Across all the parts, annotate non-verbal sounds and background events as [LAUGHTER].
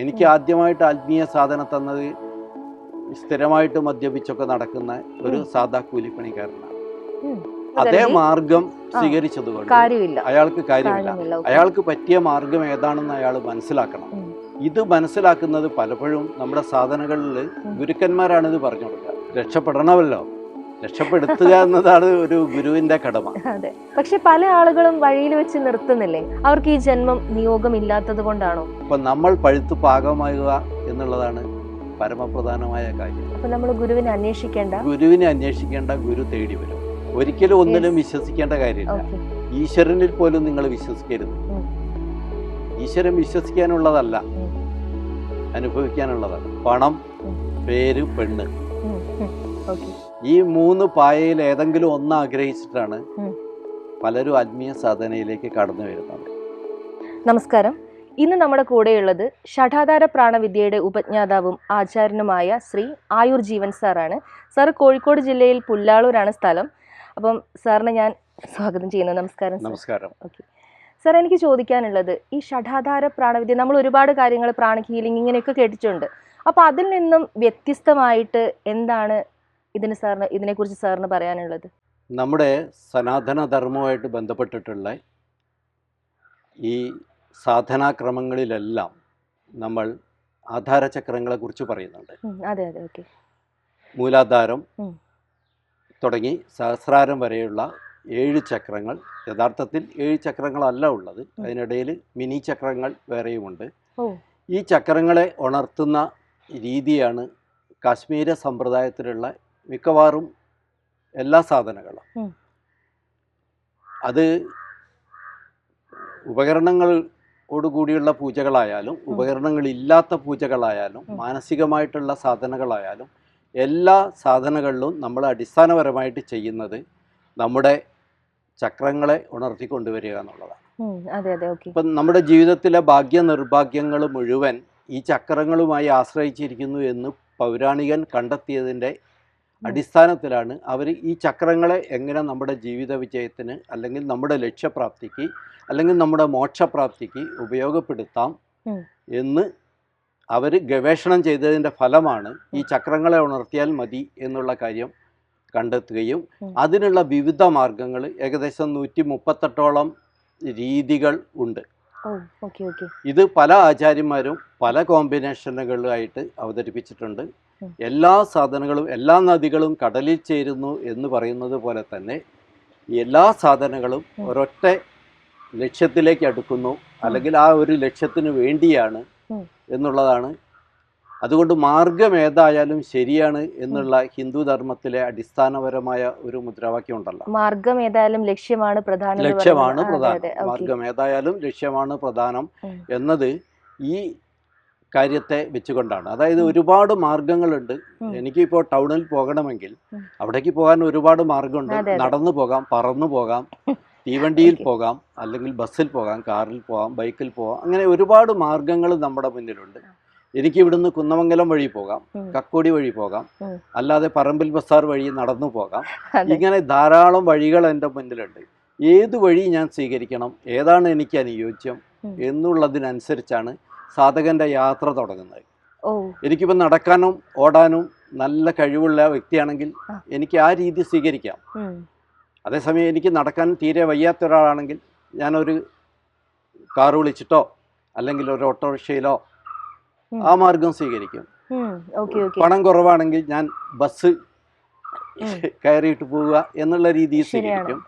എനിക്ക് ആദ്യമായിട്ട് ആത്മീയ സാധനം തന്നത് സ്ഥിരമായിട്ട് മദ്യപിച്ചൊക്കെ നടക്കുന്ന ഒരു സാധാ കൂലിപ്പണിക്കാരനാണ്. അതേ മാർഗം സ്വീകരിച്ചത് സ്വീകരിച്ചതുകൊണ്ട് അയാൾക്ക് കാര്യമില്ല. കാര്യമില്ല. അയാൾക്ക് പറ്റിയ മാർഗം ഏതാണെന്ന് അയാൾ മനസ്സിലാക്കണം. ഇത് മനസ്സിലാക്കുന്നത് പലപ്പോഴും നമ്മുടെ സാധനങ്ങളിൽ ഗുരുക്കന്മാരാണിത് പറഞ്ഞു കൊടുക്കുക രക്ഷപ്പെടണമല്ലോ. രക്ഷപ്പെടുത്തുക എന്നതാണ് ഒരു ഗുരുവിന്റെ കടമ. അതെ. പക്ഷെ പല ആളുകളും വഴിയിൽ വെച്ച് നിർത്തുന്നില്ലേ? അവർക്ക് ഈ ജന്മം നിയോഗമില്ലാത്തത് കൊണ്ടാണോ? അപ്പൊ നമ്മൾ പഴുത്തു പാകമാകുക എന്നുള്ളതാണ് പരമപ്രധാനമായ കാര്യം. അപ്പൊ നമ്മൾ ഗുരുവിനെ അന്വേഷിക്കേണ്ട. ഗുരുവിനെ അന്വേഷിക്കേണ്ട ഗുരു തേടി വരും. ഒരിക്കലും ഒന്നിലും വിശ്വസിക്കേണ്ട കാര്യമില്ല. ഈശ്വരനിൽ പോലും നിങ്ങൾ വിശ്വസിക്കരുത്. ഉം. ഈശ്വരൻ വിശ്വസിക്കാനുള്ളതല്ല. അനുഭവിക്കാനുള്ളതാണ്. പണം പേര് പെണ്ണ്. ഓക്കെ ഈ മൂന്ന് പായയിൽ ഏതെങ്കിലും ഒന്ന് ആഗ്രഹിച്ചിട്ടാണ്. പലരും ആത്മീയ സാധനയിലേക്ക് കടന്നു വരുന്നത്. നമസ്കാരം. ഇന്ന് നമ്മുടെ കൂടെയുള്ളത് ഷഠാധാര പ്രാണവിദ്യയുടെ ഉപജ്ഞാതാവും ആചാര്യനുമായ ശ്രീ ആയുർ ജീവൻ സാറാണ്. സാർ കോഴിക്കോട് ജില്ലയിൽ പുല്ലാളൂരാണ് സ്ഥലം. അപ്പം സാറിനെ ഞാൻ സ്വാഗതം ചെയ്യുന്നു. നമസ്കാരം നമസ്കാരം. ഓക്കെ. സാർ എനിക്ക് ചോദിക്കാനുള്ളത് ഈ ഷഠാധാര പ്രാണവിദ്യ നമ്മൾ ഒരുപാട് കാര്യങ്ങൾ പ്രാണ ഹീലിംഗ് ഇങ്ങനെയൊക്കെ കേട്ടിട്ടുണ്ട്. അപ്പോൾ അതിൽ നിന്നും വ്യത്യസ്തമായിട്ട് എന്താണ് ഇതിന് സാറിന് ഇതിനെക്കുറിച്ച് സാറിന് പറയാനുള്ളത്? നമ്മുടെ സനാതന ധർമ്മവുമായിട്ട് ബന്ധപ്പെട്ടിട്ടുള്ള ഈ സാധനാക്രമങ്ങളിലെല്ലാം നമ്മൾ ആധാരചക്രങ്ങളെക്കുറിച്ച് പറയുന്നുണ്ട്. അതെ അതെ ഓക്കെ. മൂലാധാരം. തുടങ്ങി സഹസ്രാരം വരെയുള്ള ഏഴ് ചക്രങ്ങൾ യഥാർത്ഥത്തിൽ ഏഴ് ചക്രങ്ങളല്ല ഉള്ളത്. അതിനിടയിൽ മിനി ചക്രങ്ങൾ വേറെയുമുണ്ട്. ഈ ചക്രങ്ങളെ ഉണർത്തുന്ന രീതിയാണ് കാശ്മീര സമ്പ്രദായത്തിലുള്ള മിക്കവാറും എല്ലാ സാധനങ്ങളും. അത് അത് ഉപകരണങ്ങളോടുകൂടിയുള്ള പൂജകളായാലും ഉപകരണങ്ങളില്ലാത്ത പൂജകളായാലും മാനസികമായിട്ടുള്ള സാധനകളായാലും എല്ലാ സാധനങ്ങളിലും നമ്മൾ അടിസ്ഥാനപരമായിട്ട് ചെയ്യുന്നത് നമ്മുടെ ചക്രങ്ങളെ ഉണർത്തിക്കൊണ്ടുവരിക എന്നുള്ളതാണ്. അതെ അതെ ഓക്കെ. ഇപ്പം നമ്മുടെ ജീവിതത്തിലെ ഭാഗ്യ നിർഭാഗ്യങ്ങൾ മുഴുവൻ ഈ ചക്രങ്ങളുമായി ആശ്രയിച്ചിരിക്കുന്നു എന്ന് പൗരാണികൻ കണ്ടെത്തിയതിന്റെ അടിസ്ഥാനത്തിലാണ് അവർ ഈ ചക്രങ്ങളെ എങ്ങനെ നമ്മുടെ ജീവിത വിജയത്തിന് അല്ലെങ്കിൽ നമ്മുടെ ലക്ഷ്യപ്രാപ്തിക്ക് അല്ലെങ്കിൽ നമ്മുടെ മോക്ഷപ്രാപ്തിക്ക് ഉപയോഗപ്പെടുത്താം എന്ന് അവർ ഗവേഷണം ചെയ്തതിന്റെ ഫലമാണ് ഈ ചക്രങ്ങളെ ഉണർത്തിയാൽ മതി എന്നുള്ള കാര്യം കണ്ടെത്തുകയും അതിനുള്ള വിവിധ മാർഗങ്ങൾ ഏകദേശം നൂറ്റി മുപ്പത്തെട്ടോളം രീതികൾ ഉണ്ട്. ഇത് പല ആചാര്യന്മാരും പല കോമ്പിനേഷനുകളായിട്ട് അവതരിപ്പിച്ചിട്ടുണ്ട്. എല്ലാ സാധനങ്ങളും എല്ലാ നദികളും കടലിൽ ചേരുന്നു എന്ന് പറയുന്നത് പോലെ തന്നെ എല്ലാ സാധനങ്ങളും ഒരൊറ്റ ലക്ഷ്യത്തിലേക്ക് അടുക്കുന്നു. അല്ലെങ്കിൽ ആ ഒരു ലക്ഷ്യത്തിന് വേണ്ടിയാണ് എന്നുള്ളതാണ്. അതുകൊണ്ട് മാർഗം ഏതായാലും ശരിയാണ് എന്നുള്ള ഹിന്ദു ധർമ്മത്തിലെ അടിസ്ഥാനപരമായ ഒരു മുദ്രാവാക്യം ഉണ്ടല്ലോ. മാർഗം ഏതായാലും ലക്ഷ്യമാണ് പ്രധാനം ലക്ഷ്യമാണ്. പ്രധാനം. മാർഗം ഏതായാലും ലക്ഷ്യമാണ് പ്രധാനം എന്നത് ഈ കാര്യത്തെ വെച്ചുകൊണ്ടാണ്. അതായത്. ഒരുപാട് മാർഗങ്ങളുണ്ട്. എനിക്കിപ്പോൾ ടൗണിൽ പോകണമെങ്കിൽ അവിടേക്ക് പോകാൻ ഒരുപാട് മാർഗമുണ്ട്. നടന്നു പോകാം പറന്നു പോകാം [LAUGHS] തീവണ്ടിയിൽ. പോകാം അല്ലെങ്കിൽ ബസ്സിൽ പോകാം കാറിൽ പോകാം ബൈക്കിൽ പോകാം അങ്ങനെ ഒരുപാട് മാർഗങ്ങൾ നമ്മുടെ മുന്നിലുണ്ട്. എനിക്ക് ഇവിടുന്ന് കുന്നമംഗലം വഴി പോകാം കക്കോടി വഴി പോകാം അല്ലാതെ പറമ്പിൽ ബസാർ വഴി നടന്നു പോകാം. ഇങ്ങനെ ധാരാളം വഴികൾ എന്റെ മുന്നിലുണ്ട്. ഏത് വഴി ഞാൻ സ്വീകരിക്കണം ഏതാണ് എനിക്ക് അനുയോജ്യം എന്നുള്ളതിനനുസരിച്ചാണ് സാധകന്റെ യാത്ര തുടങ്ങുന്നത്. ഓ. എനിക്കിപ്പോൾ നടക്കാനും ഓടാനും നല്ല കഴിവുള്ള വ്യക്തിയാണെങ്കിൽ എനിക്ക് ആ രീതി സ്വീകരിക്കാം. അതേസമയം എനിക്ക് നടക്കാൻ തീരെ വയ്യാത്ത ഒരാളാണെങ്കിൽ ഞാനൊരു കാർ വിളിച്ചിട്ടോ അല്ലെങ്കിൽ ഒരു ഓട്ടോറിക്ഷയിലോ ആ മാർഗം സ്വീകരിക്കും. പണം കുറവാണെങ്കിൽ ഞാൻ ബസ്. കയറിയിട്ട് പോവുക എന്നുള്ള രീതിയിൽ സ്വീകരിക്കും.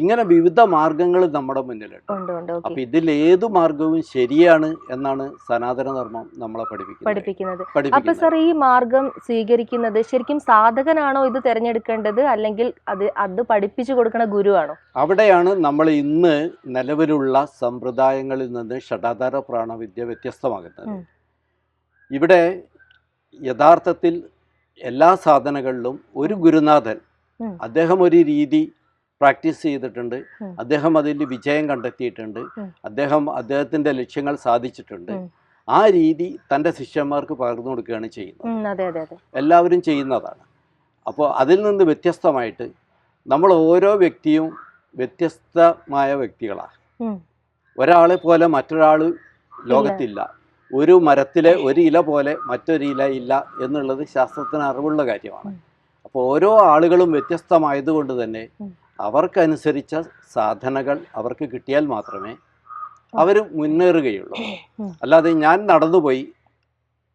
ഇങ്ങനെ വിവിധ മാർഗങ്ങൾ നമ്മുടെ മുന്നിലുണ്ട്. അപ്പൊ ഇതിൽ ഏത് മാർഗവും ശരിയാണ് എന്നാണ് സനാതന ധർമ്മം നമ്മളെ പഠിപ്പിക്കുന്നത്. പഠിപ്പിക്കുന്നത്. അപ്പൊ സർ ഈ മാർഗം സ്വീകരിക്കുന്നത് ശരിക്കും സാധകനാണോ ഇത് തിരഞ്ഞെടുക്കേണ്ടത്? അല്ലെങ്കിൽ അത് അത് പഠിപ്പിച്ചു കൊടുക്കുന്ന ഗുരുവാണോ? അവിടെയാണ് നമ്മൾ ഇന്ന് നിലവിലുള്ള സമ്പ്രദായങ്ങളിൽ നിന്ന് ഷഡാധാര പ്രാണവിദ്യ വ്യത്യസ്തമാകുന്നത്. ഇവിടെ യഥാർത്ഥത്തിൽ എല്ലാ സാധനങ്ങളിലും ഒരു ഗുരുനാഥൻ അദ്ദേഹം ഒരു രീതി പ്രാക്ടീസ് ചെയ്തിട്ടുണ്ട്. അദ്ദേഹം അതിൽ വിജയം കണ്ടെത്തിയിട്ടുണ്ട്. അദ്ദേഹം അദ്ദേഹത്തിന്റെ ലക്ഷ്യങ്ങൾ സാധിച്ചിട്ടുണ്ട്. ആ രീതി തന്റെ ശിഷ്യന്മാർക്ക് പകർന്നു കൊടുക്കുകയാണ് ചെയ്യുന്നത്. എല്ലാവരും ചെയ്യുന്നതാണ്. അപ്പോൾ അതിൽ നിന്ന് വ്യത്യസ്തമായിട്ട് നമ്മൾ ഓരോ വ്യക്തിയും വ്യത്യസ്തമായ വ്യക്തികളാണ്. ഒരാളെ പോലെ മറ്റൊരാൾ ലോകത്തില്ല. ഒരു മരത്തിലെ ഒരു ഇല പോലെ മറ്റൊരു ഇല ഇല്ല എന്നുള്ളത് ശാസ്ത്രത്തിന് അറിവുള്ള കാര്യമാണ്. അപ്പോൾ ഓരോ ആളുകളും വ്യത്യസ്തമായതുകൊണ്ട് തന്നെ. അവർക്കനുസരിച്ച സാധനകൾ അവർക്ക് കിട്ടിയാൽ മാത്രമേ അവർ മുന്നേറുകയുള്ളൂ. അല്ലാതെ ഞാൻ നടന്നുപോയി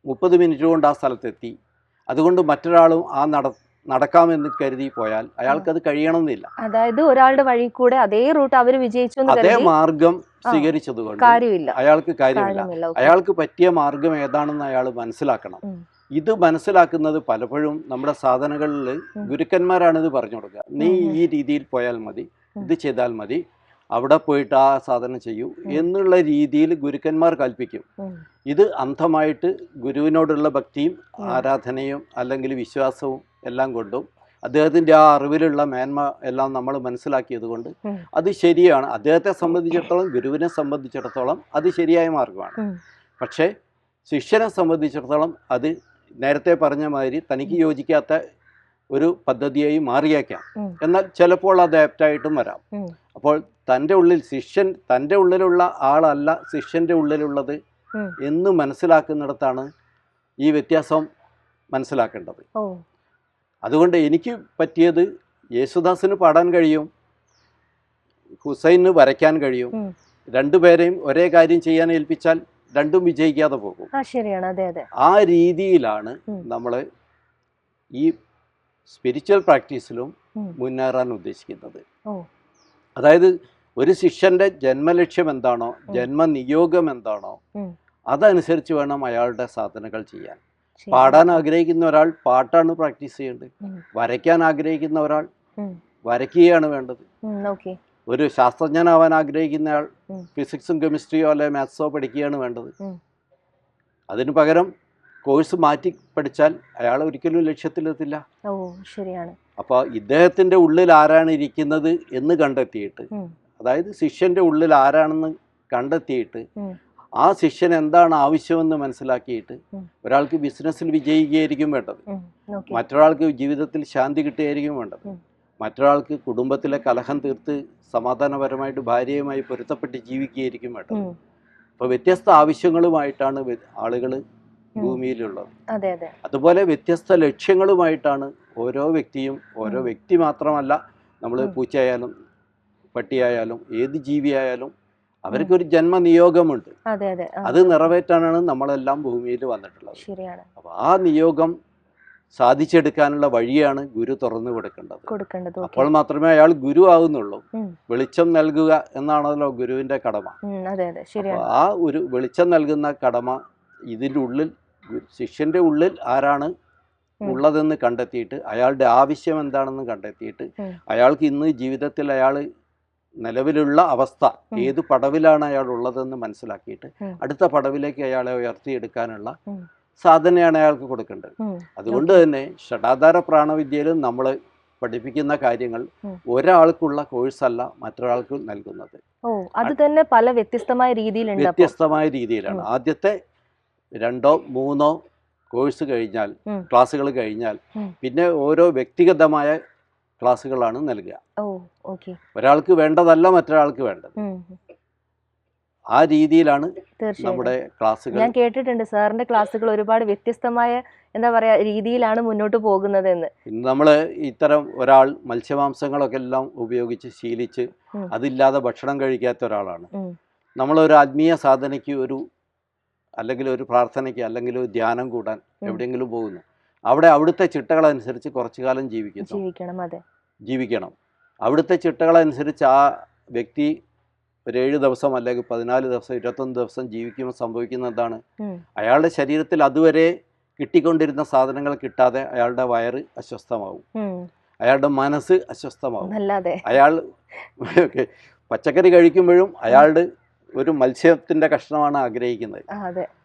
മുപ്പത് മിനിറ്റ് കൊണ്ട് ആ സ്ഥലത്തെത്തി. അതുകൊണ്ട് മറ്റൊരാളും ആ നട നടക്കാമെന്ന് കരുതി പോയാൽ അയാൾക്ക് അത് കഴിയണമെന്നില്ല. അതായത് ഒരാളുടെ വഴി കൂടെ അതേ റൂട്ട് അവർ വിജയിച്ചു അതേ മാർഗം. സ്വീകരിച്ചതുകൊണ്ട് കാര്യമില്ല. അയാൾക്ക് കാര്യമില്ല. അയാൾക്ക് പറ്റിയ മാർഗം ഏതാണെന്ന് അയാൾ മനസ്സിലാക്കണം. ഇത് മനസ്സിലാക്കുന്നത് പലപ്പോഴും നമ്മുടെ സാധനങ്ങളിൽ ഗുരുക്കന്മാരാണിത് പറഞ്ഞു കൊടുക്കുക. നീ. ഈ രീതിയിൽ പോയാൽ മതി ഇത് ചെയ്താൽ മതി അവിടെ പോയിട്ട് ആ സാധനം ചെയ്യൂ എന്നുള്ള രീതിയിൽ ഗുരുക്കന്മാർ കൽപ്പിക്കും. ഇത് അന്ധമായിട്ട് ഗുരുവിനോടുള്ള ഭക്തിയും ആരാധനയും അല്ലെങ്കിൽ വിശ്വാസവും എല്ലാം കൊണ്ടും അദ്ദേഹത്തിന്റെ ആ അറിവിലുള്ള മേന്മ എല്ലാം നമ്മൾ മനസ്സിലാക്കിയത് കൊണ്ട് അത് ശരിയാണ്. അദ്ദേഹത്തെ സംബന്ധിച്ചിടത്തോളം ഗുരുവിനെ സംബന്ധിച്ചിടത്തോളം അത് ശരിയായ മാർഗമാണ് പക്ഷേ ശിഷ്യനെ സംബന്ധിച്ചിടത്തോളം അത് നേരത്തെ പറഞ്ഞ മാതിരി തനിക്ക് യോജിക്കാത്ത ഒരു പദ്ധതിയായി മാറിയേക്കാം. എന്നാൽ ചിലപ്പോൾ അത് ആപ്റ്റായിട്ടും വരാം. അപ്പോൾ തന്റെ ഉള്ളിൽ ശിഷ്യൻ തന്റെ ഉള്ളിലുള്ള ആളല്ല ശിഷ്യന്റെ ഉള്ളിലുള്ളത് എന്ന് മനസ്സിലാക്കുന്നിടത്താണ് ഈ വ്യത്യാസം മനസ്സിലാക്കേണ്ടത്. അതുകൊണ്ട് എനിക്ക് പറ്റിയത് യേശുദാസിന് പാടാൻ കഴിയും ഹുസൈന് വരയ്ക്കാൻ കഴിയും. രണ്ടുപേരെയും ഒരേ കാര്യം ചെയ്യാൻ ഏൽപ്പിച്ചാൽ രണ്ടും വിജയിക്കാതെ പോകും. ആ ശരിയാണ്. അതെ അതെ. ആ രീതിയിലാണ് നമ്മൾ ഈ സ്പിരിച്വൽ പ്രാക്ടീസിലും. മുന്നേറാൻ ഉദ്ദേശിക്കുന്നത്. അതായത് ഒരു ശിഷ്യന്റെ ജന്മലക്ഷ്യം എന്താണോ ജന്മനിയോഗം എന്താണോ അതനുസരിച്ച് വേണം അയാളുടെ സാധനകൾ ചെയ്യാൻ. പാടാൻ ആഗ്രഹിക്കുന്ന ഒരാൾ പാട്ടാണ് പ്രാക്ടീസ് ചെയ്യേണ്ടത്. വരയ്ക്കാൻ ആഗ്രഹിക്കുന്ന ഒരാൾ വരയ്ക്കുകയാണ് വേണ്ടത്. ഒരു ശാസ്ത്രജ്ഞനാവാൻ ആഗ്രഹിക്കുന്നയാൾ. ഫിസിക്സും കെമിസ്ട്രിയോ അല്ലെ മാത്സോ പഠിക്കുകയാണ് വേണ്ടത്. അതിനു പകരം കോഴ്സ് മാറ്റി പഠിച്ചാൽ അയാൾ ഒരിക്കലും ലക്ഷ്യത്തിലെത്തില്ല. ഓ ശരിയാണ്. അപ്പോൾ ഇദ്ദേഹത്തിന്റെ ഉള്ളിൽ ആരാണ് ഇരിക്കുന്നത് എന്ന് കണ്ടെത്തിയിട്ട് അതായത് ശിഷ്യന്റെ ഉള്ളിൽ ആരാണെന്ന് കണ്ടെത്തിയിട്ട് ആ ശിഷ്യൻ എന്താണ് ആവശ്യമെന്ന് മനസ്സിലാക്കിയിട്ട് ഒരാൾക്ക് ബിസിനസ്സിൽ വിജയിക്കുകയായിരിക്കും വേണ്ടത്. മറ്റൊരാൾക്ക് ജീവിതത്തിൽ ശാന്തി കിട്ടുകയായിരിക്കും വേണ്ടത്. മറ്റൊരാൾക്ക് കുടുംബത്തിലെ കലഹം തീർത്ത് സമാധാനപരമായിട്ട് ഭാര്യയുമായി പൊരുത്തപ്പെട്ട് ജീവിക്കുകയായിരിക്കും വേണ്ടത്. അപ്പൊ അപ്പോൾ വ്യത്യസ്ത ആവശ്യങ്ങളുമായിട്ടാണ് ആളുകൾ ഭൂമിയിലുള്ളത്. അതെ അതെ. അതുപോലെ വ്യത്യസ്ത ലക്ഷ്യങ്ങളുമായിട്ടാണ് ഓരോ വ്യക്തിയും ഓരോ വ്യക്തി മാത്രമല്ല നമ്മൾ പൂച്ചയായാലും പട്ടിയായാലും ഏത് ജീവിയായാലും അവർക്കൊരു ജന്മനിയോഗമുണ്ട്. അതെ അതെ. നിറവേറ്റാനാണ് നമ്മളെല്ലാം ഭൂമിയിൽ വന്നിട്ടുള്ളത്. അപ്പൊ അപ്പോൾ ആ നിയോഗം സാധിച്ചെടുക്കാനുള്ള വഴിയാണ് ഗുരു തുറന്നു കൊടുക്കേണ്ടത് കൊടുക്കേണ്ടത് അപ്പോൾ മാത്രമേ അയാൾ ഗുരു ആകുന്നുള്ളൂ. വെളിച്ചം നൽകുക എന്നാണല്ലോ ഗുരുവിന്റെ കടമ ആ ഒരു വെളിച്ചം നൽകുന്ന കടമ ഇതിന്റെ ഉള്ളിൽ ശിഷ്യന്റെ ഉള്ളിൽ ആരാണ്. ഉള്ളതെന്ന് കണ്ടെത്തിയിട്ട് അയാളുടെ ആവശ്യം എന്താണെന്ന് കണ്ടെത്തിയിട്ട് അയാൾക്ക് ഇന്ന് ജീവിതത്തിൽ അയാൾ നിലവിലുള്ള അവസ്ഥ. ഏത് പടവിലാണ് അയാൾ ഉള്ളതെന്ന് മനസ്സിലാക്കിയിട്ട് അടുത്ത പടവിലേക്ക് അയാളെ ഉയർത്തിയെടുക്കാനുള്ള. സാധനയാണ് അയാൾക്ക് കൊടുക്കേണ്ടത്. അതുകൊണ്ട് തന്നെ ഷടാധാര പ്രാണവിദ്യയിൽ നമ്മൾ പഠിപ്പിക്കുന്ന കാര്യങ്ങൾ. ഒരാൾക്കുള്ള കോഴ്സല്ല മറ്റൊരാൾക്ക് നൽകുന്നത്. ഓ അത് തന്നെ പല വ്യത്യസ്തമായ രീതിയിലുണ്ട് വ്യത്യസ്തമായ രീതിയിലാണ്. ആദ്യത്തെ രണ്ടോ മൂന്നോ കോഴ്സ് കഴിഞ്ഞാൽ. ക്ലാസ്സുകൾ കഴിഞ്ഞാൽ പിന്നെ ഓരോ വ്യക്തിഗതമായ ക്ലാസ്സുകളാണ് നൽകുക. ഒരാൾക്ക് വേണ്ടതല്ല മറ്റൊരാൾക്ക് വേണ്ടത്. ആ രീതിയിലാണ് നമ്മുടെ ക്ലാസ്സുകൾ. ഞാൻ കേട്ടിട്ടുണ്ട് സാറിന്റെ ക്ലാസ്സുകൾ ഒരുപാട് വ്യത്യസ്തമായ എന്താ പറയാ രീതിയിലാണ് മുന്നോട്ട് പോകുന്നത് എന്ന് നമ്മൾ ഇത്തരം ഒരാൾ മത്സ്യമാംസങ്ങളൊക്കെ എല്ലാം ഉപയോഗിച്ച് ശീലിച്ച്. അതില്ലാതെ ഭക്ഷണം കഴിക്കാത്ത ഒരാളാണ്. നമ്മൾ ഒരു ആത്മീയ സാധനയ്ക്ക് ഒരു അല്ലെങ്കിൽ ഒരു പ്രാർത്ഥനയ്ക്ക് അല്ലെങ്കിൽ ഒരു ധ്യാനം കൂടാൻ. എവിടെയെങ്കിലും പോകുന്നു. അവിടെ അവിടുത്തെ ചിട്ടകളനുസരിച്ച് കുറച്ചു കാലം ജീവിക്കുന്നു. ജീവിക്കണം അതെ. ജീവിക്കണം. അവിടുത്തെ ചിട്ടകളനുസരിച്ച് ആ വ്യക്തി ഒരു ഏഴ് ദിവസം അല്ലെങ്കിൽ പതിനാല് ദിവസം ഇരുപത്തൊന്ന് ദിവസം ജീവിക്കുമ്പോൾ സംഭവിക്കുന്ന എന്താണ് അയാളുടെ ശരീരത്തിൽ അതുവരെ കിട്ടിക്കൊണ്ടിരുന്ന സാധനങ്ങൾ കിട്ടാതെ അയാളുടെ വയറ് അസ്വസ്ഥമാവും. അയാളുടെ മനസ്സ് അസ്വസ്ഥമാവും. അയാൾ പച്ചക്കറി കഴിക്കുമ്പോഴും അയാളുടെ ഒരു മത്സ്യത്തിന്റെ കഷ്ണമാണ് ആഗ്രഹിക്കുന്നത്.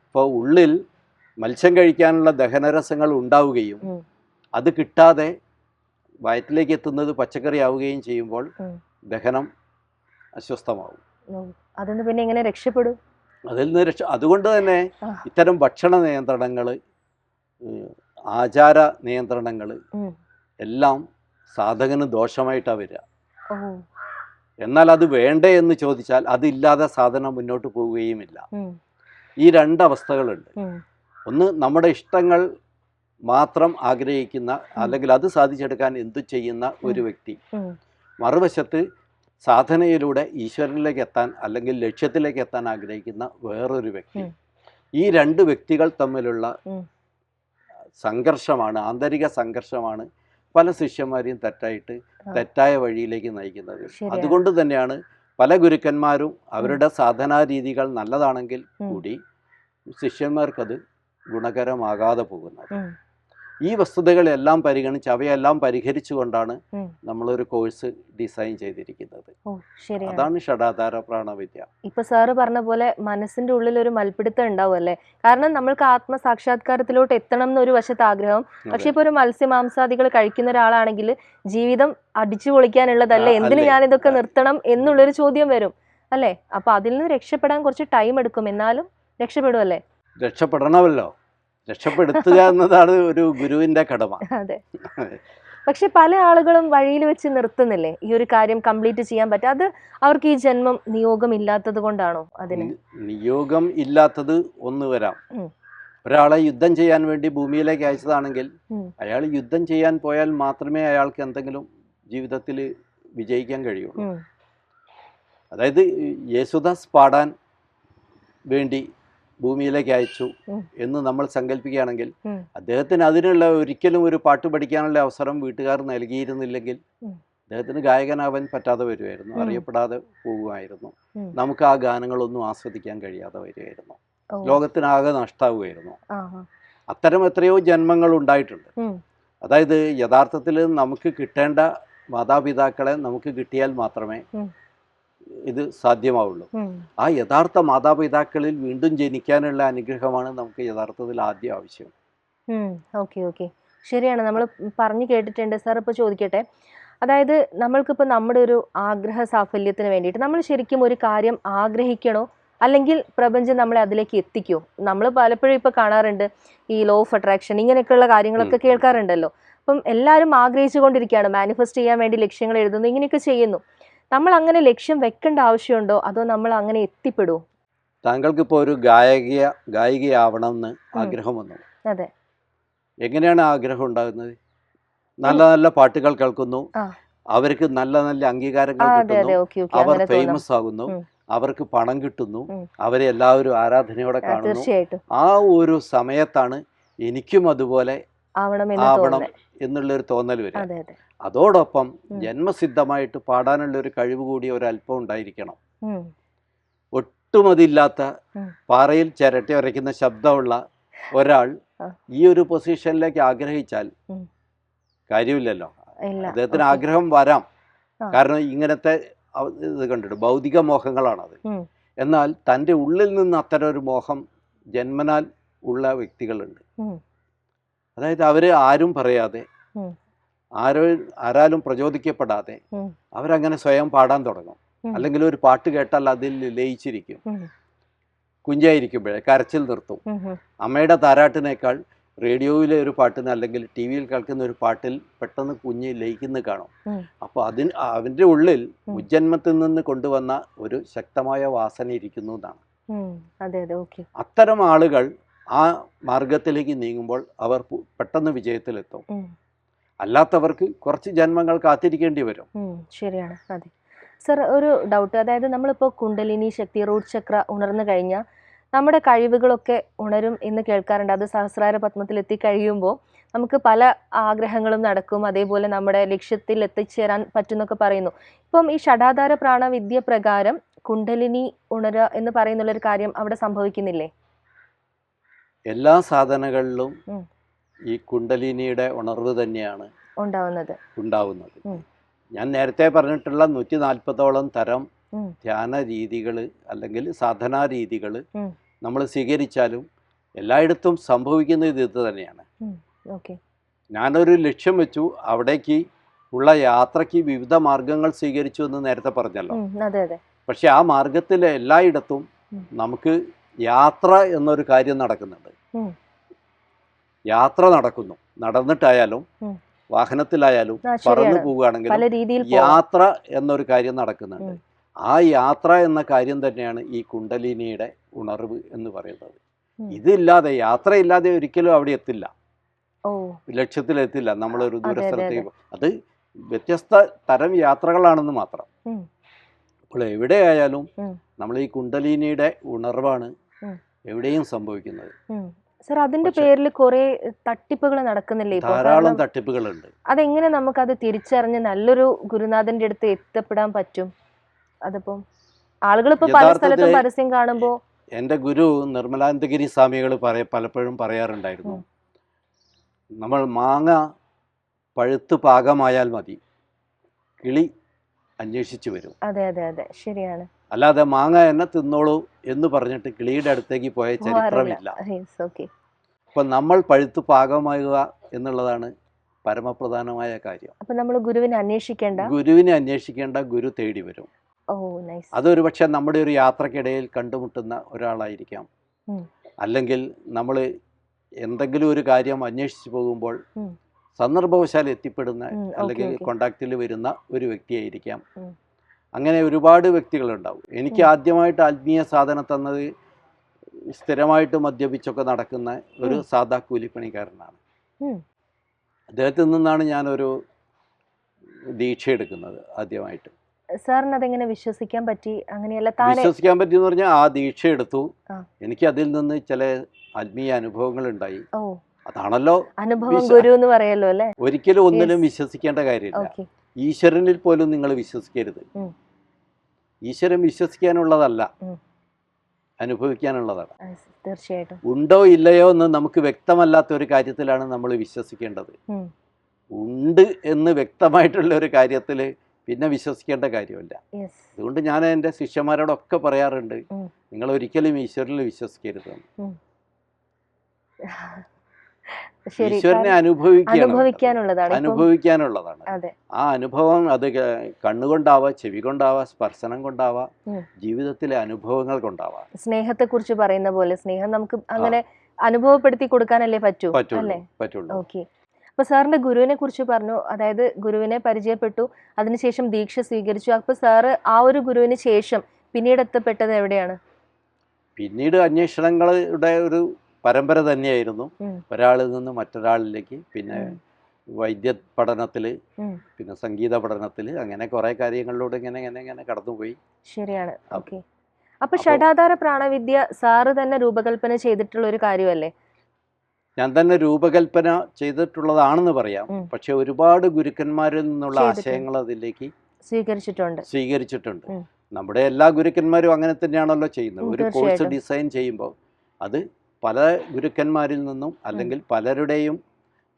അപ്പോൾ ഉള്ളിൽ മത്സ്യം കഴിക്കാനുള്ള ദഹനരസങ്ങൾ ഉണ്ടാവുകയും അത് കിട്ടാതെ വയറ്റിലേക്ക് എത്തുന്നത് പച്ചക്കറി ആവുകയും ചെയ്യുമ്പോൾ ദഹനം അസ്വസ്ഥമാവും. അതിൽ പിന്നെ എങ്ങനെ രക്ഷപ്പെടും? അതിൽ നിന്ന് രക്ഷ അതുകൊണ്ട് തന്നെ ഇത്തരം ഭക്ഷണ നിയന്ത്രണങ്ങൾ ആചാര നിയന്ത്രണങ്ങൾ എല്ലാം സാധകന് ദോഷമായിട്ടാണ് വരിക. എന്നാൽ അത് വേണ്ടേ എന്ന് ചോദിച്ചാൽ അതില്ലാതെ സാധനം മുന്നോട്ട് പോവുകയുമില്ല. ഈ രണ്ടവസ്ഥകളുണ്ട് ഒന്ന് നമ്മുടെ ഇഷ്ടങ്ങൾ മാത്രം ആഗ്രഹിക്കുന്ന അല്ലെങ്കിൽ അത് സാധിച്ചെടുക്കാൻ എന്തു ചെയ്യുന്ന ഒരു വ്യക്തി. മറുവശത്ത് സാധനയിലൂടെ ഈശ്വരനിലേക്ക് എത്താൻ അല്ലെങ്കിൽ ലക്ഷ്യത്തിലേക്ക് എത്താൻ ആഗ്രഹിക്കുന്ന വേറൊരു വ്യക്തി. ഈ രണ്ട് വ്യക്തികൾ തമ്മിലുള്ള സംഘർഷമാണ് ആന്തരിക സംഘർഷമാണ് പല ശിഷ്യന്മാരെയും തെറ്റായിട്ട് തെറ്റായ വഴിയിലേക്ക് നയിക്കുന്നത്. അതുകൊണ്ട് തന്നെയാണ് പല ഗുരുക്കന്മാരും അവരുടെ സാധനാ രീതികൾ നല്ലതാണെങ്കിൽ. കൂടി ശിഷ്യന്മാർക്കത് ഗുണകരമാകാതെ പോകുന്നത്. ഈ വസ്തുതകളെല്ലാം പരിഗണിച്ച് അവയെല്ലാം പരിഹരിച്ചുകൊണ്ടാണ്. നമ്മളൊരു കോഴ്സ് ഡിസൈൻ ചെയ്തിരിക്കുന്നത്. അതാണ് ഷടാധാര പ്രാണവിദ്യ. ഇപ്പൊ സാറ് പറഞ്ഞ പോലെ മനസ്സിന്റെ ഉള്ളിൽ ഒരു മൽപ്പിടുത്തം ഉണ്ടാവും അല്ലേ? കാരണം നമ്മൾക്ക് ആത്മസാക്ഷാത്കാരത്തിലോട്ട് എത്തണം എന്നൊരു വശത്ത് ആഗ്രഹം. പക്ഷെ ഇപ്പൊ ഒരു മത്സ്യമാംസാദികൾ കഴിക്കുന്ന ഒരാളാണെങ്കിൽ ജീവിതം അടിച്ചു പൊളിക്കാനുള്ളതല്ലേ? എന്തിനു ഞാൻ ഇതൊക്കെ നിർത്തണം എന്നുള്ളൊരു ചോദ്യം വരും അല്ലേ? അപ്പൊ അതിൽ നിന്ന് രക്ഷപ്പെടാൻ കുറച്ച് ടൈം എടുക്കും എന്നാലും രക്ഷപ്പെടുമല്ലേ രക്ഷപ്പെടണമല്ലോ. രക്ഷപ്പെടുത്തുക എന്നതാണ് ഒരു ഗുരുവിന്റെ കടമ. അതെ. പക്ഷെ പല ആളുകളും വഴിയിൽ വെച്ച് നിർത്തുന്നില്ലേ? ഈ ഒരു കാര്യം കംപ്ലീറ്റ് ചെയ്യാൻ പറ്റും അത് അവർക്ക് ഈ ജന്മം നിയോഗം ഇല്ലാത്തത് കൊണ്ടാണോ അതിന്? നിയോഗം ഇല്ലാത്തത് ഒന്ന് വരാം. ഒരാളെ യുദ്ധം ചെയ്യാൻ വേണ്ടി ഭൂമിയിലേക്ക് അയച്ചതാണെങ്കിൽ അയാൾ യുദ്ധം ചെയ്യാൻ പോയാൽ മാത്രമേ അയാൾക്ക് എന്തെങ്കിലും ജീവിതത്തിൽ വിജയിക്കാൻ കഴിയുള്ളൂ. അതായത് യേശുദാസ് പാടാൻ വേണ്ടി ഭൂമിയിലേക്ക് അയച്ചു എന്ന് നമ്മൾ സങ്കല്പിക്കുകയാണെങ്കിൽ അദ്ദേഹത്തിന് അതിനുള്ള ഒരിക്കലും ഒരു പാട്ട് പഠിക്കാനുള്ള അവസരം വീട്ടുകാർ നൽകിയിരുന്നില്ലെങ്കിൽ അദ്ദേഹത്തിന് ഗായകനാവാൻ പറ്റാതെ വരുമായിരുന്നു. അറിയപ്പെടാതെ പോകുമായിരുന്നു. നമുക്ക് ആ ഗാനങ്ങളൊന്നും ആസ്വദിക്കാൻ കഴിയാതെ വരുമായിരുന്നു. ലോകത്തിനാകെ നഷ്ടാവുമായിരുന്നു. അത്തരം എത്രയോ ജന്മങ്ങൾ ഉണ്ടായിട്ടുണ്ട്. അതായത് യഥാർത്ഥത്തിൽ നമുക്ക് കിട്ടേണ്ട മാതാപിതാക്കളെ നമുക്ക് കിട്ടിയാൽ മാത്രമേ. ഇത് സാധ്യമാവുള്ളൂ. ആ യഥാർത്ഥ മാതാപിതാക്കളിൽ വീണ്ടും ജനിക്കാനുള്ള അനുഗ്രഹമാണ് നമുക്ക് യഥാർത്ഥത്തിൽ ആദ്യം ആവശ്യം. Okay okay. ശരിയാണ്. നമ്മൾ പറഞ്ഞു കേട്ടിട്ടുണ്ട്. സാർ ഇപ്പോൾ ചോദിക്കട്ടെ. അതായത് നമ്മൾക്കിപ്പോൾ നമ്മുടെ ഒരു ആഗ്രഹ സാഫല്യത്തിന് വേണ്ടിയിട്ട് നമ്മൾ ശരിക്കും ഒരു കാര്യം ആഗ്രഹിക്കണോ? അല്ലെങ്കിൽ പ്രപഞ്ചം നമ്മളെ അതിലേക്ക് എത്തിക്കോ? നമ്മൾ പലപ്പോഴും ഇപ്പോൾ കാണാറുണ്ട് ഈ ലോ ഓഫ് അട്രാക്ഷൻ ഇങ്ങനെയൊക്കെയുള്ള കാര്യങ്ങളൊക്കെ കേൾക്കാറുണ്ടല്ലോ. അപ്പം എല്ലാവരും ആഗ്രഹിച്ചുകൊണ്ടിരിക്കുകയാണ്. മാനിഫെസ്റ്റ് ചെയ്യാൻ വേണ്ടി ലക്ഷ്യങ്ങൾ എഴുതുന്നു. ഇങ്ങനെയൊക്കെ ചെയ്യുന്നു. നമ്മൾ അങ്ങനെ ലക്ഷ്യം വെക്കേണ്ട ആവശ്യമുണ്ടോ? അതോ നമ്മൾ അങ്ങനെ എത്തിപ്പെടുമോ താങ്കൾക്കിപ്പോൾ ഒരു ഗായകിയ ഗായികയാവണം എന്ന് ആഗ്രഹം വന്നു അതെ. എങ്ങനെയാണ് ആഗ്രഹം ഉണ്ടാകുന്നത്? നല്ല നല്ല പാട്ടുകൾ കേൾക്കുന്നു. അവർക്ക് നല്ല നല്ല അംഗീകാരങ്ങൾ കിട്ടുന്നു. അവർ ഫേമസ് ആകുന്നു. അവർക്ക് പണം കിട്ടുന്നു. അവരെല്ലാവരും അവരെ എല്ലാവരും ആരാധനയോടെ കാണുന്നു. ആ ഒരു സമയത്താണ് എനിക്കും അതുപോലെ ആവണം എന്നുള്ള എന്നുള്ളൊരു തോന്നൽ വരും അതെ അതെ. അതോടൊപ്പം ജന്മസിദ്ധമായിട്ട് പാടാനുള്ള ഒരു കഴിവ് കൂടി ഒരല്പം ഉണ്ടായിരിക്കണം. ഒട്ടുമതില്ലാത്ത പാറയിൽ ചിരട്ടി ഉരയ്ക്കുന്ന ശബ്ദമുള്ള ഒരാൾ ഈ ഒരു പൊസിഷനിലേക്ക് ആഗ്രഹിച്ചാൽ. കാര്യമില്ലല്ലോ. അദ്ദേഹത്തിന് ആഗ്രഹം വരാം. കാരണം ഇങ്ങനത്തെ ഇത് കണ്ടിട്ട് ഭൗതിക മോഹങ്ങളാണത്. എന്നാൽ തന്റെ ഉള്ളിൽ നിന്ന് അത്തരം ഒരു മോഹം ജന്മനാൽ ഉള്ള വ്യക്തികളുണ്ട്. അതായത് അവർ ആരും പറയാതെ. ആരോ ആരാലും പ്രചോദിക്കപ്പെടാതെ. അവരങ്ങനെ സ്വയം പാടാൻ തുടങ്ങും അല്ലെങ്കിൽ ഒരു പാട്ട് കേട്ടാൽ അതിൽ ലയിച്ചിരിക്കും. കുഞ്ചായിരിക്കുമ്പോഴേ കരച്ചിൽ നിർത്തും. അമ്മയുടെ താരാട്ടിനേക്കാൾ റേഡിയോയിലെ ഒരു പാട്ടിന് അല്ലെങ്കിൽ ടി വിയിൽ കേൾക്കുന്ന ഒരു പാട്ടിൽ പെട്ടെന്ന് കുഞ്ഞ് ലയിക്കുന്ന കാണും അപ്പൊ അപ്പോൾ അതിന് അവന്റെ ഉള്ളിൽ. ഉജ്ജന്മത്തിൽ നിന്ന് കൊണ്ടുവന്ന ഒരു ശക്തമായ വാസന ഇരിക്കുന്നു എന്നാണ് അത്തരം ആളുകൾ ആ മാർഗത്തിലേക്ക് നീങ്ങുമ്പോൾ അവർ പെട്ടെന്ന് വിജയത്തിലെത്തും. അല്ലാത്തവർക്ക് കുറച്ച് ജന്മങ്ങൾ കാത്തിരിക്കേണ്ടി വരും. ശരിയാണ്. അതെ. സർ ഒരു ഡൗട്ട് അതായത് നമ്മളിപ്പോൾ കുണ്ടലിനി ശക്തി റൂട്ട് ചക്ര ഉണർന്നു കഴിഞ്ഞാൽ നമ്മുടെ കഴിവുകളൊക്കെ ഉണരും എന്ന് കേൾക്കാറുണ്ട്. അത് സഹസ്രാര പത്മത്തിൽ എത്തിക്കഴിയുമ്പോൾ നമുക്ക് പല ആഗ്രഹങ്ങളും നടക്കും. അതേപോലെ നമ്മുടെ ലക്ഷ്യത്തിൽ എത്തിച്ചേരാൻ പറ്റുന്നൊക്കെ പറയുന്നു. ഇപ്പം ഈ ഷഡാധാര പ്രാണവിദ്യ പ്രകാരം കുണ്ടലിനി ഉണരുക എന്ന് പറയുന്നുള്ളൊരു കാര്യം അവിടെ സംഭവിക്കുന്നില്ലേ? എല്ലാ സാധനങ്ങളിലും ഈ കുണ്ടലിനിയുടെ ഉണർവ് തന്നെയാണ് ഉണ്ടാവുന്നത്. ഉണ്ടാവുന്നത്. ഞാൻ നേരത്തെ പറഞ്ഞിട്ടുള്ള നൂറ്റി നാൽപ്പതോളം തരം ധ്യാന രീതികൾ അല്ലെങ്കിൽ സാധനാ രീതികൾ. നമ്മൾ സ്വീകരിച്ചാലും എല്ലായിടത്തും സംഭവിക്കുന്നത് ഇത് തന്നെയാണ്. ഞാനൊരു ലക്ഷ്യം വെച്ചു. അവിടേക്ക് ഉള്ള യാത്രയ്ക്ക് വിവിധ മാർഗങ്ങൾ സ്വീകരിച്ചു എന്ന് നേരത്തെ പറഞ്ഞല്ലോ. പക്ഷെ ആ മാർഗത്തിലെ എല്ലായിടത്തും. നമുക്ക് യാത്ര എന്നൊരു കാര്യം നടക്കുന്നുണ്ട്. യാത്ര നടക്കുന്നു. നടന്നിട്ടായാലും വാഹനത്തിലായാലും പറന്നു പോവുകയാണെങ്കിലും. യാത്ര എന്നൊരു കാര്യം നടക്കുന്നുണ്ട്. ആ യാത്ര എന്ന കാര്യം തന്നെയാണ് ഈ കുണ്ടലിനിയുടെ ഉണർവ് എന്ന് പറയുന്നത്. ഇതില്ലാതെ യാത്രയില്ലാതെ ഒരിക്കലും അവിടെ എത്തില്ല. ലക്ഷ്യത്തിലെത്തില്ല നമ്മളൊരു ദൂരസ്ഥലത്തേക്ക് ദൂര അതെ, വ്യത്യസ്ത തരം യാത്രകളാണെന്ന് മാത്രം. അപ്പോൾ എവിടെയായാലും. നമ്മൾ ഈ കുണ്ടലിനിയുടെ ഉണർവാണ് എവിടെയും സംഭവിക്കുന്നത്. സർ അതിന്റെ പേരിൽ കുറെ തട്ടിപ്പുകൾ നടക്കുന്നില്ലേ ധാരാളം തട്ടിപ്പുകളുണ്ട്. അതെങ്ങനെ നമുക്ക് അത് തിരിച്ചറിഞ്ഞ് നല്ലൊരു ഗുരുനാഥന്റെ അടുത്ത് എത്തപ്പെടാൻ പറ്റും? അതിപ്പം ആളുകൾ ഇപ്പൊ പല സ്ഥലത്തും പരസ്യം കാണുമ്പോ എന്റെ ഗുരു നിർമ്മലാനന്ദഗിരി സ്വാമികൾ പറയ പലപ്പോഴും പറയാറുണ്ടായിരുന്നു. നമ്മൾ മാങ്ങ പഴുത്ത് പാകമായാൽ മതി. കിളി അന്വേഷിച്ചു വരും. അതെ അതെ അതെ. ശരിയാണ്. അല്ലാതെ മാങ്ങ എന്നെ തിന്നോളൂ എന്ന് പറഞ്ഞിട്ട് കിളിയുടെ അടുത്തേക്ക് പോയ ചരിത്രമില്ല. അപ്പൊ നമ്മൾ പഴുത്ത് പാകമാകുക എന്നുള്ളതാണ് പരമപ്രധാനമായ കാര്യം. അപ്പൊ നമ്മൾ ഗുരുവിനെ അന്വേഷിക്കേണ്ട? ഗുരുവിനെ അന്വേഷിക്കേണ്ട ഗുരു തേടി വരും. അതൊരു പക്ഷെ നമ്മുടെ ഒരു യാത്രക്കിടയിൽ കണ്ടുമുട്ടുന്ന ഒരാളായിരിക്കാം. അല്ലെങ്കിൽ നമ്മൾ എന്തെങ്കിലും ഒരു കാര്യം അന്വേഷിച്ചു പോകുമ്പോൾ സന്ദർഭവശാൽ എത്തിപ്പെടുന്ന അല്ലെങ്കിൽ കോണ്ടാക്റ്റിൽ വരുന്ന ഒരു വ്യക്തിയായിരിക്കാം. അങ്ങനെ ഒരുപാട് വ്യക്തികളുണ്ടാവും. എനിക്ക് ആദ്യമായിട്ട് ആത്മീയ സാധനം തന്നത് സ്ഥിരമായിട്ട് മദ്യപിച്ചൊക്കെ നടക്കുന്ന ഒരു. സാധാ കൂലിപ്പണിക്കാരനാണ്. അദ്ദേഹത്തിൽ നിന്നാണ് ഞാനൊരു ദീക്ഷ എടുക്കുന്നത് ആദ്യമായിട്ട്. സാറിന് അതെങ്ങനെ വിശ്വസിക്കാൻ പറ്റി? അങ്ങനെയല്ല വിശ്വസിക്കാൻ പറ്റി എന്ന് പറഞ്ഞാൽ ആ ദീക്ഷ എടുത്തു. എനിക്ക് അതിൽ നിന്ന് ചില ആത്മീയ അനുഭവങ്ങൾ ഉണ്ടായി. അതാണല്ലോ അനുഭവം ഗുരു എന്ന് പറയല്ലോ അല്ലേ? ഒരിക്കലും ഒന്നിലും വിശ്വസിക്കേണ്ട കാര്യമില്ല. ഈശ്വരനിൽ പോലും നിങ്ങൾ വിശ്വസിക്കരുത്. ഈശ്വരൻ വിശ്വസിക്കാനുള്ളതല്ല. അനുഭവിക്കാനുള്ളതാണ്. തീർച്ചയായിട്ടും. ഉണ്ടോ ഇല്ലയോ എന്ന് നമുക്ക് വ്യക്തമല്ലാത്ത ഒരു കാര്യത്തിലാണ് നമ്മൾ വിശ്വസിക്കേണ്ടത്. ഉണ്ട് എന്ന് വ്യക്തമായിട്ടുള്ള ഒരു കാര്യത്തിൽ പിന്നെ വിശ്വസിക്കേണ്ട കാര്യമില്ല. അതുകൊണ്ട് ഞാൻ എന്റെ ശിഷ്യന്മാരോടൊക്കെ പറയാറുണ്ട് നിങ്ങൾ ഒരിക്കലും ഈശ്വരനിൽ വിശ്വസിക്കരുത്. ശരി ഈശ്വരനെ അനുഭവിക്കാനുള്ളതാണ് അനുഭവിക്കാനുള്ളതാണ്. ആ അനുഭവം അത് കണ്ണുകൊണ്ടാവാം ചെവി കൊണ്ടാവാം സ്പർശനം കൊണ്ടാവാം ജീവിതത്തിലെ അനുഭവങ്ങൾ കൊണ്ടാവാം. സ്നേഹത്തെ കുറിച്ച് പറയുന്ന പോലെ സ്നേഹം നമുക്ക് അങ്ങനെ അനുഭവപ്പെടുത്തി കൊടുക്കാനല്ലേ പറ്റൂ? അല്ലേ? പറ്റുള്ളൂ. ഓക്കെ. അപ്പൊ സാറിന്റെ ഗുരുവിനെ കുറിച്ച് പറഞ്ഞു അതായത് ഗുരുവിനെ പരിചയപ്പെട്ടു അതിനുശേഷം ദീക്ഷ സ്വീകരിച്ചു. അപ്പൊ സാറ് ആ ഒരു ഗുരുവിന് ശേഷം പിന്നീട് എത്തപ്പെട്ടത് എവിടെയാണ്? പിന്നീട് അന്വേഷണങ്ങളുടെ ഒരു പരമ്പര തന്നെയായിരുന്നു. ഒരാളിൽ നിന്ന് മറ്റൊരാളിലേക്ക് പിന്നെ വൈദ്യ പഠനത്തിൽ പിന്നെ സംഗീത പഠനത്തിൽ അങ്ങനെ കുറെ കാര്യങ്ങളിലൂടെ ഇങ്ങനെ ഇങ്ങനെ ഇങ്ങനെ കടന്നുപോയി. ശരിയാണ്. ഓക്കെ. അപ്പൊ ഷഡാധാര പ്രാണവിദ്യ സാറ് തന്നെ രൂപകൽപ്പന ചെയ്തിട്ടുള്ള ഒരു കാര്യമല്ലേ? ഞാൻ തന്നെ രൂപകൽപ്പന ചെയ്തിട്ടുള്ളതാണെന്ന് പറയാം. പക്ഷെ ഒരുപാട് ഗുരുക്കന്മാരിൽ നിന്നുള്ള ആശയങ്ങൾ അതിലേക്ക് സ്വീകരിച്ചിട്ടുണ്ട്. സ്വീകരിച്ചിട്ടുണ്ട്. നമ്മുടെ എല്ലാ ഗുരുക്കന്മാരും അങ്ങനെ തന്നെയാണല്ലോ ചെയ്യുന്നത്. ഒരു കോഴ്സ് ഡിസൈൻ ചെയ്യുമ്പോൾ അത് പല ഗുരുക്കന്മാരിൽ നിന്നും അല്ലെങ്കിൽ പലരുടെയും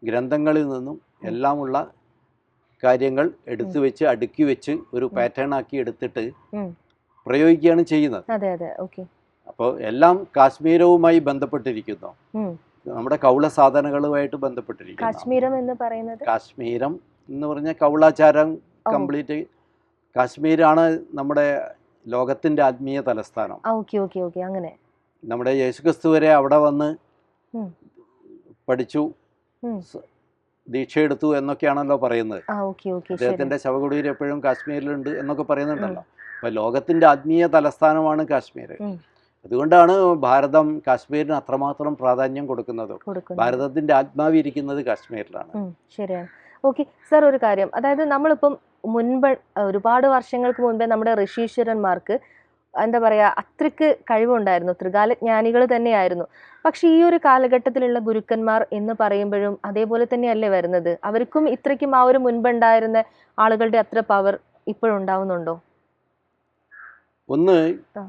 ഗ്രന്ഥങ്ങളിൽ നിന്നും എല്ലാമുള്ള കാര്യങ്ങൾ എടുത്തു വെച്ച് അടുക്കി വെച്ച് ഒരു പാറ്റേൺ ആക്കി എടുത്തിട്ട്. പ്രയോഗിക്കുകയാണ് ചെയ്യുന്നത്. അതെ അതെ. ഓക്കെ. അപ്പോൾ എല്ലാം കാശ്മീരവുമായി ബന്ധപ്പെട്ടിരിക്കുന്നു. നമ്മുടെ കൗള സാധനങ്ങളുമായിട്ട് ബന്ധപ്പെട്ടിരിക്കുന്നു. കാശ്മീരം എന്ന് പറയുന്നത്? കാശ്മീരം എന്ന് പറഞ്ഞ കൗളാചാരം കംപ്ലീറ്റ് കാശ്മീരാണ് നമ്മുടെ ലോകത്തിന്റെ ആത്മീയ തലസ്ഥാനം. ആ ഓക്കെ ഓക്കെ ഓക്കെ. അങ്ങനെ. നമ്മുടെ യേശുക്രിസ്തു വരെ അവിടെ വന്ന് പഠിച്ചു ദീക്ഷയെടുത്തു എന്നൊക്കെയാണല്ലോ പറയുന്നത്. അദ്ദേഹത്തിന്റെ ശവകുടീരം എപ്പോഴും കാശ്മീരിലുണ്ട് എന്നൊക്കെ പറയുന്നുണ്ടല്ലോ. അപ്പൊ ലോകത്തിന്റെ ആത്മീയ തലസ്ഥാനമാണ് കാശ്മീർ. അതുകൊണ്ടാണ് ഭാരതം കാശ്മീരിന് അത്രമാത്രം പ്രാധാന്യം കൊടുക്കുന്നത്. ഭാരതത്തിന്റെ ആത്മാവ് ഇരിക്കുന്നത് കാശ്മീരിലാണ്. ശരിയാണ്. ഓക്കെ സാർ ഒരു കാര്യം. അതായത് നമ്മളിപ്പം മുൻപ് ഒരുപാട് വർഷങ്ങൾക്ക് മുൻപേ നമ്മുടെ ഋഷീശ്വരന്മാർക്ക് എന്താ പറയുക അത്രയ്ക്ക് കഴിവുണ്ടായിരുന്നു. ത്രികാലജ്ഞാനികൾ തന്നെയായിരുന്നു. പക്ഷേ ഈ ഒരു കാലഘട്ടത്തിലുള്ള ഗുരുക്കന്മാർ എന്ന് പറയുമ്പോഴും അതേപോലെ തന്നെയല്ലേ വരുന്നത്? അവർക്കും ഇത്രയ്ക്കും ആ ഒരു മുൻപുണ്ടായിരുന്ന ആളുകളുടെ അത്ര പവർ ഇപ്പോഴുണ്ടാവുന്നുണ്ടോ ഒന്ന്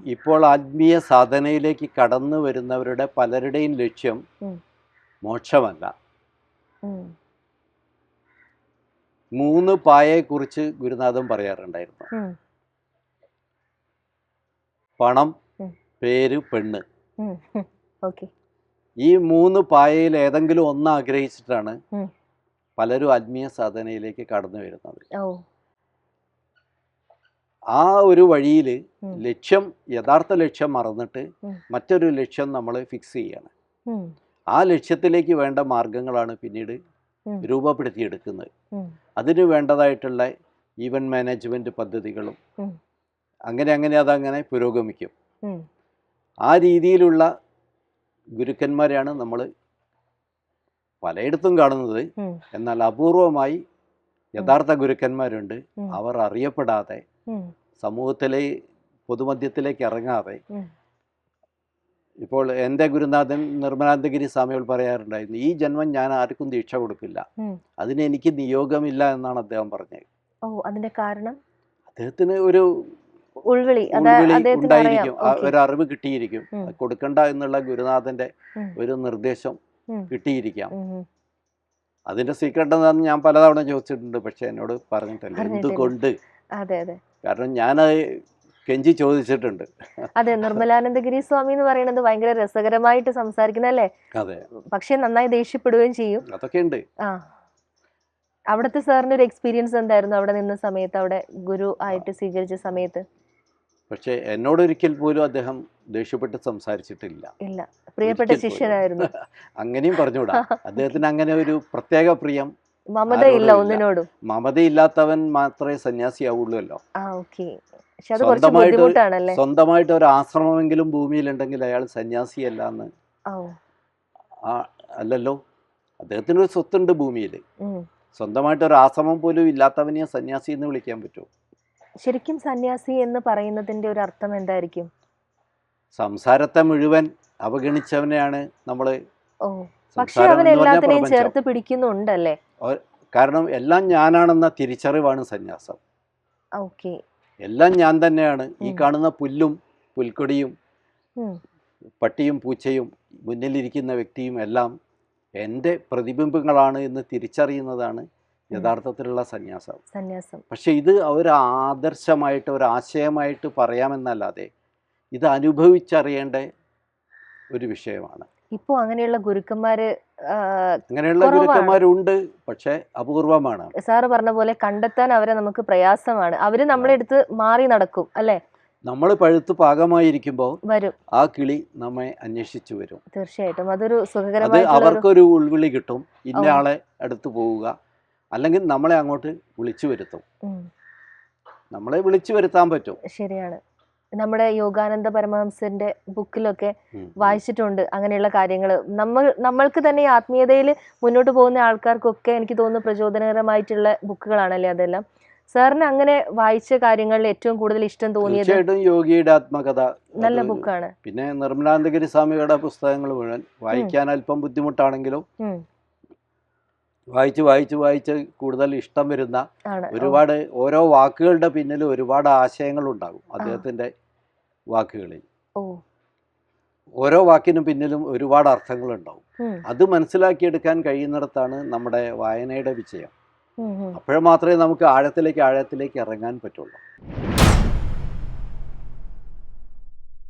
ഇപ്പോൾ ആത്മീയ സാധനയിലേക്ക് കടന്നു വരുന്നവരുടെ പലരുടെയും ലക്ഷ്യം. മോക്ഷമല്ല. മൂന്ന് പായയെക്കുറിച്ച് ഗുരുനാഥൻ പറയാറുണ്ടായിരുന്നു. പണം പേര് പെണ്ണ്. ഈ മൂന്ന് പായയിൽ ഏതെങ്കിലും ഒന്ന് ആഗ്രഹിച്ചിട്ടാണ്. പലരും ആത്മീയ സാധനയിലേക്ക് കടന്നു വരുന്നത്. ആ ഒരു വഴിയിൽ ലക്ഷ്യം യഥാർത്ഥ ലക്ഷ്യം മറന്നിട്ട് മറ്റൊരു ലക്ഷ്യം നമ്മൾ ഫിക്സ് ചെയ്യണം. ആ ലക്ഷ്യത്തിലേക്ക് വേണ്ട മാർഗങ്ങളാണ് പിന്നീട്. രൂപപ്പെടുത്തിയെടുക്കുന്നത്. അതിന് വേണ്ടതായിട്ടുള്ള ഈവൻ മാനേജ്മെന്റ് പദ്ധതികളും. അങ്ങനെ അങ്ങനെ അതങ്ങനെ പുരോഗമിക്കും. ആ രീതിയിലുള്ള ഗുരുക്കന്മാരെയാണ് നമ്മൾ പലയിടത്തും കാണുന്നത്. എന്നാൽ അപൂർവമായി യഥാർത്ഥ ഗുരുക്കന്മാരുണ്ട്. അവർ അറിയപ്പെടാതെ. സമൂഹത്തിലെ പൊതുമധ്യത്തിലേക്ക് ഇറങ്ങാതെ. ഇപ്പോൾ എന്റെ ഗുരുനാഥൻ നിർമ്മലാനന്ദഗിരി സ്വാമികൾ പറയാറുണ്ടായിരുന്നു ഈ ജന്മം ഞാൻ ആർക്കും ദീക്ഷ കൊടുക്കില്ല. അതിന് എനിക്ക് നിയോഗമില്ല എന്നാണ് അദ്ദേഹം പറഞ്ഞത്. ഓ അതിന്റെ കാരണം? അദ്ദേഹത്തിന് ഒരു ഉൾവിളി ഉണ്ടായിരിക്കും. ഒരു അറിവ് കിട്ടിയിരിക്കും. കൊടുക്കണ്ട എന്നുള്ള ഗുരുനാഥന്റെ ഒരു നിർദ്ദേശം കിട്ടിയിരിക്കാം. അതിന്റെ സീക്രട്ട് എന്താണെന്ന് ഞാൻ പലതവണ ചോദിച്ചിട്ടുണ്ട് പക്ഷെ എന്നോട് പറഞ്ഞിട്ടില്ല. എന്തുകൊണ്ട്? കാരണം ഞാനത് കെഞ്ചി ചോദിച്ചിട്ടുണ്ട്. അതെ നിർമ്മലാനന്ദഗിരി സ്വാമി എന്ന് പറയുന്നത് ഭയങ്കര രസകരമായിട്ട് സംസാരിക്കുന്നല്ലേ അതെ. പക്ഷെ നന്നായി ദേഷ്യപ്പെടുകയും ചെയ്യും. അതൊക്കെ ഉണ്ട്. ആ. അവിടുത്തെ സാറിന്റെ ഒരു എക്സ്പീരിയൻസ് എന്തായിരുന്നു? അവിടെ നിന്ന സമയത്ത് അവിടെ ഗുരു ആയിട്ട് സ്വീകരിച്ച സമയത്ത്? പക്ഷെ എന്നോടൊരിക്കൽ പോലും അദ്ദേഹം ദേഷ്യപ്പെട്ട് സംസാരിച്ചിട്ടില്ല. ഇല്ല. പ്രിയപ്പെട്ട ശിഷ്യനായിരുന്നു [LAUGHS] അങ്ങനെയും പറഞ്ഞുകൂടാ. അദ്ദേഹത്തിന് അങ്ങനെ ഒരു പ്രത്യേക പ്രിയം മമതയില്ല ഒന്നിനോടും. മമതയില്ലാത്തവൻ മാത്രമേ സന്യാസിയാവുള്ളൂല്ലോ സ്വന്തമായിട്ട് സ്വന്തമായിട്ട് ഒരു ആശ്രമമെങ്കിലും ഭൂമിയിലുണ്ടെങ്കിൽ അയാൾ സന്യാസിയല്ല എന്ന്. അല്ലല്ലോ. അദ്ദേഹത്തിന് ഒരു സ്വത്തുണ്ട് ഭൂമിയിൽ. സ്വന്തമായിട്ട് ഒരു ആശ്രമം പോലും ഇല്ലാത്തവനെ സന്യാസി എന്ന് വിളിക്കാൻ പറ്റുമോ? ശരിക്കും സന്യാസി എന്ന് പറയുന്നതിന്റെ ഒരു അർത്ഥം എന്തായിരിക്കും? സംസാരത്തെ മുഴുവൻ അവഗണിച്ചവനെയാണ് നമ്മൾ ഓ പക്ഷെ അവൻ എല്ലാത്തിനെയും ചേർത്ത് പിടിക്കുന്നുണ്ടല്ലേ? കാരണം എല്ലാം ഞാനാണെന്ന തിരിച്ചറിവാണ് സന്യാസം. ഓക്കെ. എല്ലാം ഞാൻ തന്നെയാണ്. ഈ കാണുന്ന പുല്ലും പുൽക്കൊടിയും പട്ടിയും പൂച്ചയും മുന്നിലിരിക്കുന്ന വ്യക്തിയും എല്ലാം എന്റെ പ്രതിബിംബങ്ങളാണ് എന്ന് തിരിച്ചറിയുന്നതാണ് യഥാർത്ഥത്തിലുള്ള സന്യാസം. സന്യാസം. പക്ഷെ ഇത് ഒരു ആദർശമായിട്ട് ഒരു ആശയമായിട്ട് പറയാമെന്നല്ലാതെ ഇത് അനുഭവിച്ചറിയേണ്ട ഒരു വിഷയമാണ്. ഇപ്പോ അങ്ങനെയുള്ള ഗുരുക്കന്മാര് അങ്ങനെയുള്ള. ഗുരുക്കന്മാരുണ്ട് പക്ഷെ അപൂർവമാണ്. സാറ് പറഞ്ഞ പോലെ കണ്ടെത്താൻ അവരെ നമുക്ക് പ്രയാസമാണ്. അവർ നമ്മളെ അടുത്ത് മാറി നടക്കും അല്ലെ? നമ്മൾ പഴുത്ത് പാകമായിരിക്കുമ്പോൾ വരും. ആ കിളി നമ്മെ അന്വേഷിച്ചു വരും. തീർച്ചയായിട്ടും. അതൊരു സുഖകരമായ അവർക്കൊരു ഉൾവിളി കിട്ടും. ഇന്ന ആളെ അടുത്ത് പോവുക. അല്ലെങ്കിൽ നമ്മളെ അങ്ങോട്ട് വിളിച്ചു വരുത്തും. നമ്മളെ വിളിച്ചു വരുത്താൻ പറ്റും. ശരിയാണ്. നമ്മുടെ യോഗാനന്ദ പരമഹംസന്റെ ബുക്കിലൊക്കെ വായിച്ചിട്ടുണ്ട് അങ്ങനെയുള്ള കാര്യങ്ങൾ നമ്മൾ നമ്മൾക്ക് തന്നെ ആത്മീയതയിൽ മുന്നോട്ട് പോകുന്ന ആൾക്കാർക്കൊക്കെ എനിക്ക് തോന്നുന്നു പ്രചോദനകരമായിട്ടുള്ള ബുക്കുകളാണല്ലേ അതെല്ലാം. സാറിന് അങ്ങനെ വായിച്ച കാര്യങ്ങളിൽ ഏറ്റവും കൂടുതൽ ഇഷ്ടം തോന്നിയത്? തീർച്ചയായിട്ടും യോഗിയുടെ ആത്മകഥ. നല്ല ബുക്കാണ്. പിന്നെ നിർമ്മലാനന്ദഗിരി സ്വാമിയുടെ പുസ്തകങ്ങൾ മുഴുവൻ വായിക്കാൻ അല്പം ബുദ്ധിമുട്ടാണെങ്കിലും വായിച്ച് വായിച്ച് വായിച്ച് കൂടുതൽ ഇഷ്ടം വരുന്ന ഒരുപാട് ഓരോ വാക്കുകളുടെ പിന്നിൽ ഒരുപാട് ആശയങ്ങൾ ഉണ്ടാകും അദ്ദേഹത്തിന്റെ വാക്കുകളിൽ. ഓരോ വാക്കിനും പിന്നിലും ഒരുപാട് അർത്ഥങ്ങൾ ഉണ്ടാവും. അത് മനസ്സിലാക്കിയെടുക്കാൻ കഴിയുന്നിടത്താണ് നമ്മുടെ വായനയുടെ വിജയം. അപ്പോൾ മാത്രമേ നമുക്ക് ആഴത്തിലേക്ക് ആഴത്തിലേക്ക് ഇറങ്ങാൻ പറ്റുള്ളൂ.